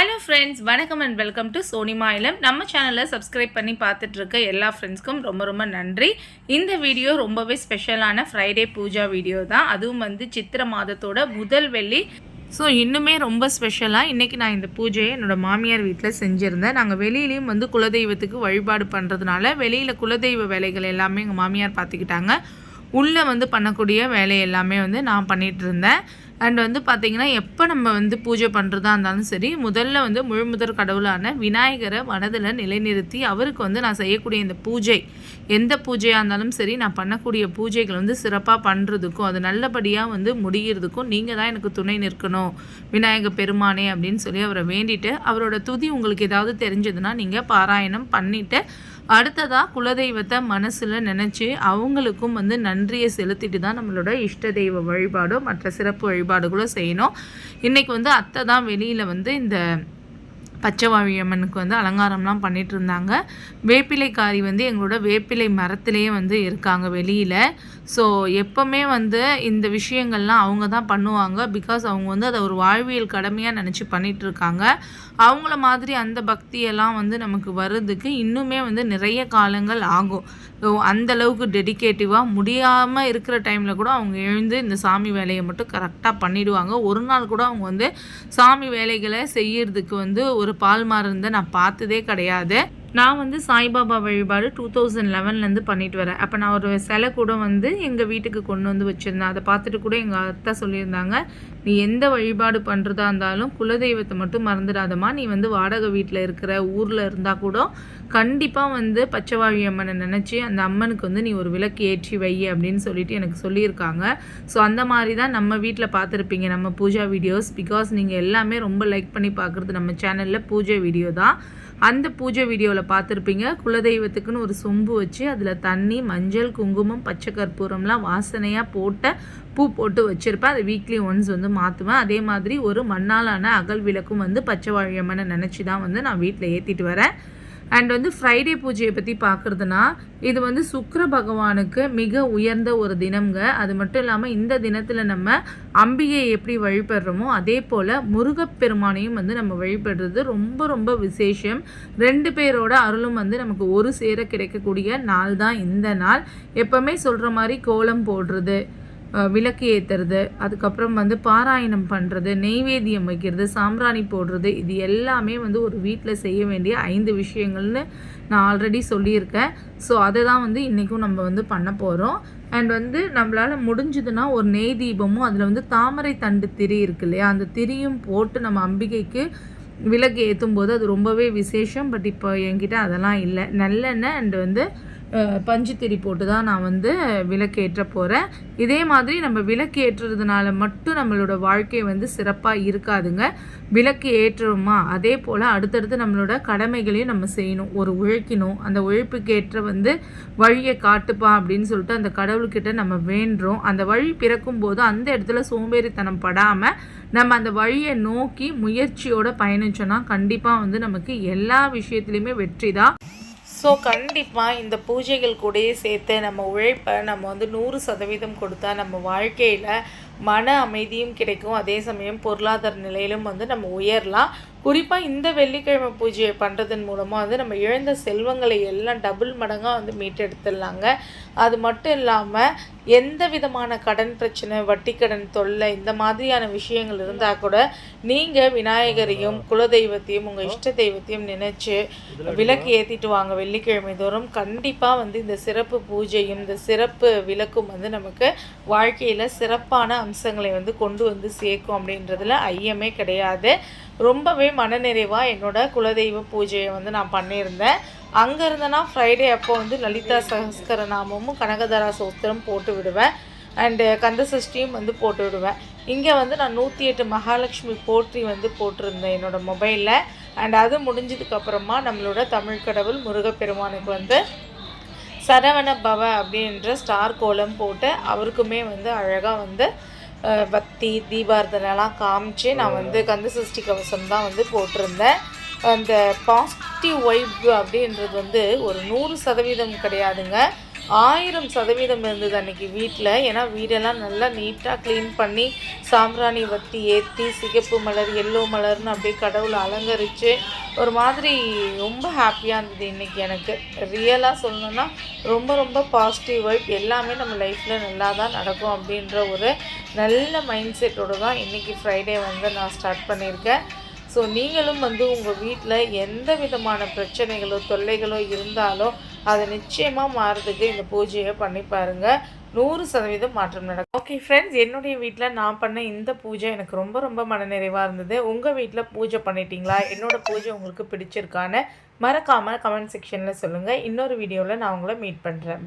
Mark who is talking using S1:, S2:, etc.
S1: Hello friends வணக்கம் and welcome to Soni Mayilam நம்ம சேனலை சப்ஸ்கிரைப் பண்ணி பார்த்துட்ருக்க எல்லா ஃப்ரெண்ட்ஸ்க்கும் ரொம்ப ரொம்ப நன்றி. இந்த வீடியோ ரொம்பவே ஸ்பெஷலான ஃப்ரைடே பூஜா வீடியோ தான். அதுவும் வந்து சித்திர மாதத்தோட முதல் வெள்ளி. ஸோ இன்னுமே ரொம்ப ஸ்பெஷலாக இன்றைக்கி நான் இந்த பூஜையை என்னோடய மாமியார் வீட்டில் செஞ்சுருந்தேன். நாங்கள் வெளியிலையும் வந்து குலதெய்வத்துக்கு வழிபாடு பண்ணுறதுனால வெளியில் குலதெய்வ வேலைகள் எல்லாமே எங்கள் மாமியார் பார்த்துக்கிட்டாங்க. உள்ளே வந்து பண்ணக்கூடிய வேலை எல்லாமே வந்து நான் பண்ணிகிட்டு இருந்தேன் அண்ட் வந்து பார்த்திங்கன்னா எப்போ நம்ம வந்து பூஜை பண்ணுறதா இருந்தாலும் சரி முதல்ல வந்து முழுமுதற் கடவுளான விநாயகரை மனதில் நிலைநிறுத்தி அவருக்கு வந்து நான் செய்யக்கூடிய இந்த பூஜை எந்த பூஜையாக இருந்தாலும் சரி நான் பண்ணக்கூடிய பூஜைகள் வந்து சிறப்பாக பண்ணுறதுக்கும் அது நல்லபடியாக வந்து முடிகிறதுக்கும் நீங்கள் தான் எனக்கு துணை நிற்கணும் விநாயக பெருமானே அப்படின்னு சொல்லி அவரை வேண்டிட்டு அவரோட துதி உங்களுக்கு ஏதாவது தெரிஞ்சதுன்னா நீங்கள் பாராயணம் பண்ணிவிட்டு அடுத்ததாக குலதெய்வத்தை மனசில் நினச்சி அவங்களுக்கும் வந்து நன்றியை செலுத்திட்டு தான் நம்மளோட இஷ்ட தெய்வ வழிபாடோ மற்ற சிறப்பு வழிபாடுகளோ செய்யணும். இன்றைக்கி வந்து அத்தை தான் வெளியில் வந்து இந்த பச்சைவாழி அம்மனுக்கு வந்து அலங்காரம்லாம் பண்ணிட்டு இருந்தாங்க வேப்பிலைக்காரி வந்து எங்களோட வேப்பிலை மரத்திலேயே வந்து இருக்காங்க வெளியில். ஸோ எப்போவுமே வந்து இந்த விஷயங்கள்லாம் அவங்க தான் பண்ணுவாங்க. பிகாஸ் அவங்க வந்து அதை ஒரு வாழ்வியல் கடமையாக நினச்சி பண்ணிட்டு இருக்காங்க அவங்கள மாதிரி அந்த பக்தியெல்லாம் வந்து நமக்கு வர்றதுக்கு இன்னுமே வந்து நிறைய காலங்கள் ஆகும். ஸோ அந்த அளவுக்கு முடியாமல் இருக்கிற டைமில் கூட அவங்க எழுந்து இந்த சாமி வேலையை மட்டும் கரெக்டாக பண்ணிடுவாங்க. ஒரு நாள் கூட அவங்க வந்து சாமி வேலைகளை செய்யறதுக்கு வந்து ஒரு பால் மாறுந்த நான் பார்த்ததே கிடையாது. நான் வந்து சாய்பாபா வழிபாடு டூ தௌசண்ட் லெவன்லேருந்து பண்ணிட்டு வரேன். அப்போ நான் ஒரு சிலை கூட வந்து எங்கள் வீட்டுக்கு கொண்டு வந்து வச்சுருந்தேன். அதை பார்த்துட்டு கூட எங்கள் அத்தை சொல்லியிருந்தாங்க நீ எந்த வழிபாடு பண்ணுறதா இருந்தாலும் குலதெய்வத்தை மட்டும் மறந்துடாதம்மா. நீ வந்து வாடகை வீட்டில் இருக்கிற ஊரில் இருந்தால் கூட கண்டிப்பாக வந்து பச்சைவாழி அம்மனை நினச்சி அந்த அம்மனுக்கு வந்து நீ ஒரு விளக்கு ஏற்றி வை அப்படின்னு சொல்லிட்டு எனக்கு சொல்லியிருக்காங்க. ஸோ அந்த மாதிரி தான் நம்ம வீட்டில் பார்த்துருப்பீங்க நம்ம பூஜா வீடியோஸ். பிகாஸ் நீங்கள் எல்லாமே ரொம்ப லைக் பண்ணி பார்க்குறது நம்ம சேனலில் பூஜை வீடியோ தான். அந்த பூஜை வீடியோவில் பார்த்துருப்பீங்க. குலதெய்வத்துக்குன்னு ஒரு சொம்பு வச்சு அதில் தண்ணி மஞ்சள் குங்குமம் பச்சை கற்பூரம்லாம் வாசனையாக போட்ட பூ போட்டு வச்சுருப்பேன். அதை வீக்லி ஒன்ஸ் வந்து மாற்றுவேன் அதே மாதிரி ஒரு மண்ணாலான அகல் விளக்கும் வந்து பச்சை வாழியம்மனை நினச்சி தான் வந்து நான் வீட்டில் ஏற்றிட்டு வரேன். அண்ட் வந்து ஃப்ரைடே பூஜையை பற்றி பார்க்குறதுனா இது வந்து சுக்கர பகவானுக்கு மிக உயர்ந்த ஒரு தினம்ங்க. அது மட்டும் இல்லாமல் இந்த தினத்தில் நம்ம அம்பிகையை எப்படி வழிபடுறோமோ அதே போல் முருகப்பெருமானையும் வந்து நம்ம வழிபடுறது ரொம்ப ரொம்ப விசேஷம். ரெண்டு பேரோட அருளும் வந்து நமக்கு ஒரு சேர கிடைக்கக்கூடிய நாள் தான் இந்த நாள். எப்போவுமே சொல்கிற மாதிரி கோலம் போடுறது விளக்கு ஏற்றுறது அதுக்கப்புறம் வந்து பாராயணம் பண்ணுறது நெய்வேத்தியம் வைக்கிறது சாம்பிராணி போடுறது இது எல்லாமே வந்து ஒரு வீட்டில் செய்ய வேண்டிய ஐந்து விஷயங்கள்னு நான் ஆல்ரெடி சொல்லியிருக்கேன். ஸோ அதை தான் வந்து இன்றைக்கும் நம்ம வந்து பண்ண போகிறோம் அண்ட் வந்து நம்மளால் முடிஞ்சதுன்னா ஒரு நெய் தீபமும் அதில் வந்து தாமரை தண்டு திரி இருக்கு இல்லையா? அந்த திரியும் போட்டு நம்ம அம்பிகைக்கு விளக்கு ஏற்றும் போது அது ரொம்பவே விசேஷம். பட் இப்போ என்கிட்ட அதெல்லாம் இல்லை. நல்லெண்ணெய் அண்டு வந்து பஞ்சுத்திரி போட்டு தான் நான் வந்து விளக்கேற்ற போகிறேன் இதே மாதிரி நம்ம விளக்கு ஏற்றுறதுனால மட்டும் நம்மளோட வாழ்க்கை வந்து சிறப்பாக இருக்காதுங்க. விளக்கு ஏற்றுறோமா? அதே போல் அடுத்தடுத்து நம்மளோட கடமைகளையும் நம்ம செய்யணும். ஒரு உழைக்கணும். அந்த உழைப்புக்கு ஏற்ற வந்து வழியை காட்டுப்பா அப்படின்னு சொல்லிட்டு அந்த கடவுள்கிட்ட நம்ம வேண்டுறோம். அந்த வழி பிறக்கும் போது அந்த இடத்துல சோம்பேறித்தனம் படாமல் நம்ம அந்த வழியை நோக்கி முயற்சியோடு பயணிச்சோன்னா கண்டிப்பாக வந்து நமக்கு எல்லா விஷயத்துலையுமே வெற்றி தான் ஸோ கண்டிப்பாக இந்த பூஜைகள் கூடயே சேர்த்து நம்ம உழைப்பை நம்ம வந்து நூறு சதவீதம் கொடுத்தா நம்ம வாழ்க்கையில் மன அமைதியும் கிடைக்கும். அதே சமயம் பொருளாதார நிலையிலும் வந்து நம்ம உயரலாம். குறிப்பாக இந்த வெள்ளிக்கிழமை பூஜையை பண்ணுறதன் மூலமாக வந்து நம்ம இழந்த செல்வங்களை எல்லாம் டபுள் மடங்காக வந்து மீட்டெடுத்துடலாங்க. அது மட்டும் இல்லாமல் எந்த விதமான கடன் பிரச்சனை வட்டி கடன் தொல்லை இந்த மாதிரியான விஷயங்கள் இருந்தால் கூட நீங்கள் விநாயகரையும் குலதெய்வத்தையும் உங்கள் இஷ்ட தெய்வத்தையும் நினச்சி விளக்கு ஏற்றிட்டு வாங்க. வெள்ளிக்கிழமை தோறும் கண்டிப்பாக வந்து இந்த சிறப்பு பூஜையும் இந்த சிறப்பு விளக்கும் வந்து நமக்கு வாழ்க்கையில் சிறப்பான அம்சங்களை வந்து கொண்டு வந்து சேர்க்கும் அப்படின்றதுல ஐயமே கிடையாது. ரொம்பவே மனநிறைவாக என்னோடய குலதெய்வ பூஜையை வந்து நான் பண்ணியிருந்தேன். அங்கே இருந்தேன்னா ஃப்ரைடே அப்போ வந்து லலிதா சஹஸ்கர நாமமும் கனகதாரா சோத்திரம் போட்டு விடுவேன். அண்டு கந்த சஷ்டியும் வந்து போட்டு விடுவேன். இங்கே வந்து நான் நூற்றி எட்டு மகாலட்சுமி போற்றி வந்து போட்டிருந்தேன் என்னோடய மொபைலில் அண்ட் அது முடிஞ்சதுக்கப்புறமா நம்மளோட தமிழ் கடவுள் முருகப்பெருமானுக்கு வந்து சரவண பவ அப்படின்ற ஸ்டார் கோலம் போட்டு அவருக்குமே வந்து அழகாக வந்து பக்தி தீபார்த்தனைலாம் காமிச்சு நான் வந்து கந்த சஷ்டி கவசம் தான் வந்து போட்டிருந்தேன். அந்த பாசிட்டிவ் வைப் அப்படின்றது வந்து ஒரு நூறு சதவீதம் கிடையாதுங்க. ஆயிரம் சதவீதம் இருந்தது அன்றைக்கி வீட்டில் ஏன்னா வீடெல்லாம் நல்லா நீட்டாக க்ளீன் பண்ணி சாம்பிராணி வத்தி ஏற்றி சிகப்பு மலர் எல்லோ மலர்னு அப்படியே கடவுளை அலங்கரித்து ஒரு மாதிரி ரொம்ப ஹாப்பியாக இருந்தது இன்றைக்கி எனக்கு. ரியலாக சொல்லணுன்னா ரொம்ப ரொம்ப பாசிட்டிவ் வைப் எல்லாமே நம்ம லைஃப்பில் நல்லா தான் நடக்கும் அப்படின்ற ஒரு நல்ல மைண்ட் செட்டோடு தான் இன்றைக்கி ஃப்ரைடே வந்து நான் ஸ்டார்ட் பண்ணியிருக்கேன். ஸோ நீங்களும் வந்து உங்கள் வீட்டில் எந்த விதமான பிரச்சனைகளோ தொல்லைகளோ இருந்தாலும் அதை நிச்சயமாக மாறுறதுக்கு இந்த பூஜையை பண்ணி பாருங்கள் நூறு சதவீதம் மாற்றம் நடக்கும். ஓகே ஃப்ரெண்ட்ஸ் என்னுடைய வீட்டில் நான் பண்ண இந்த பூஜை எனக்கு ரொம்ப ரொம்ப மனநிறைவாக இருந்தது. உங்கள் வீட்டில் பூஜை பண்ணிட்டீங்களா? என்னோடய பூஜை உங்களுக்கு பிடிச்சிருக்கான்னு மறக்காமல் கமெண்ட் செக்ஷனில் சொல்லுங்கள் இன்னொரு வீடியோவில் நான் உங்களை மீட் பண்ணுறேன்